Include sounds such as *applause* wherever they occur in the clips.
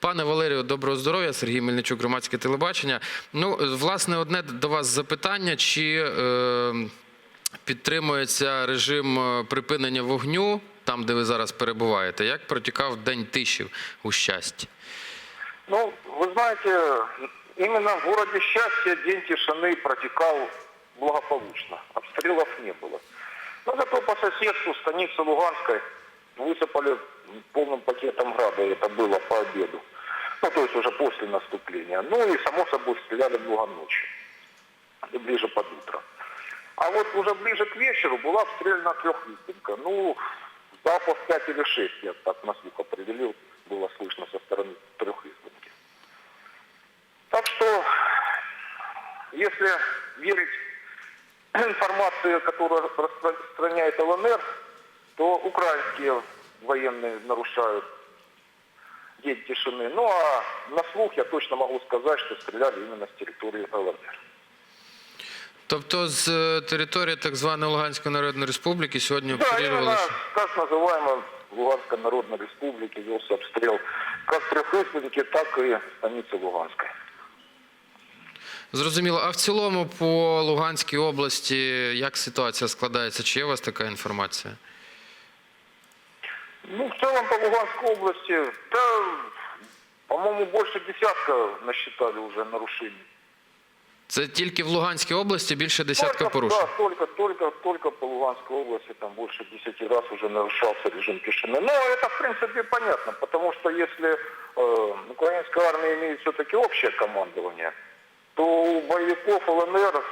Пане Валерію, доброго здоров'я. Сергій Мельничук, громадське телебачення. Ну, е, власне, одне до вас запитання: чи е, підтримується режим е, припинення вогню там, де ви зараз перебуваєте? Як протікав день тиші у щасті? Ну, вы знаете, именно в городе Счастье день тишины протекал благополучно. Обстрелов не было. Но зато по соседству станицы Луганской высыпали полным пакетом града, это было по обеду. Ну, то есть уже после наступления. Ну и, само собой, стреляли много ночью. И ближе под утро. А вот уже ближе к вечеру была обстреляна трехлистинка. Ну, залпов 5 или 6, я так на слух определил, было слышно со стороны трехлистинки. Так что, если верить *clears throat* информации, которую распространяет ЛНР, то украинские военные нарушают день тишины. Ну а на слух я точно могу сказать, что стреляли именно с территории ЛНР. Тобто з е, території так званої Луганської Народної Республіки сьогодні Да, именно обстрілювалися. так называемой Луганской Народной Республики велся обстрел как Трехлыстники, так и станицы Луганской. Зрозуміло. А в цілому по Луганській області як ситуація складається? Чи є у вас така інформація? Ну, в целом по Луганской области, да, по-моему, больше десятка насчитали уже нарушений. Це тільки в Луганській області більше десятка Только- порушень. Да, только, только, только по Луганской области там больше 10 раз уже нарушался режим тишины. Но это, в принципе, понятно, потому что если э, украинская армия имеет все-таки общее командование, то у боевиков ЛНР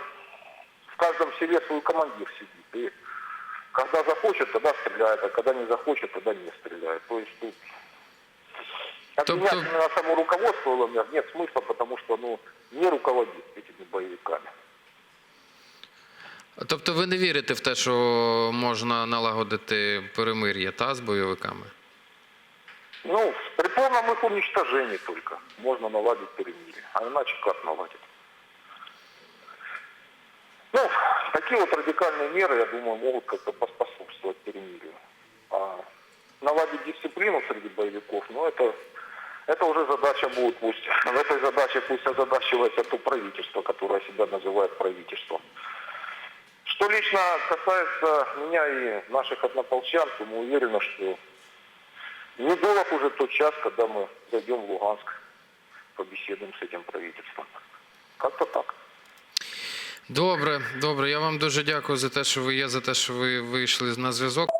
в каждом селе свой командир сидит. И Когда захочет, тогда стреляет, а когда не захочет, тогда не стреляет. То есть тут обвинять именно само руководство ЛНР нет смысла, потому что оно не руководит этими боевиками. Тобто ви не вірите в те, що можна налагодити перемир'я та з бойовиками? Ну, при полном их уничтожении только можно наладить перемирие. А иначе как наладить? Ну, такие вот радикальные меры, я думаю, могут как-то поспособствовать перемирию. А наладить дисциплину среди боевиков, ну, это, это уже задача будет пусть. В этой задаче пусть озадачивается то правительство, которое себя называет правительством. Что лично касается меня и наших однополчан, то мы уверены, что Недолг уже тот час, когда мы зайдем в Луганск, побеседуем с этим правительством. Как-то так. Добре, добре. Я вам дуже дякую за те, що ви є, за те, що ви вийшли на зв'язок.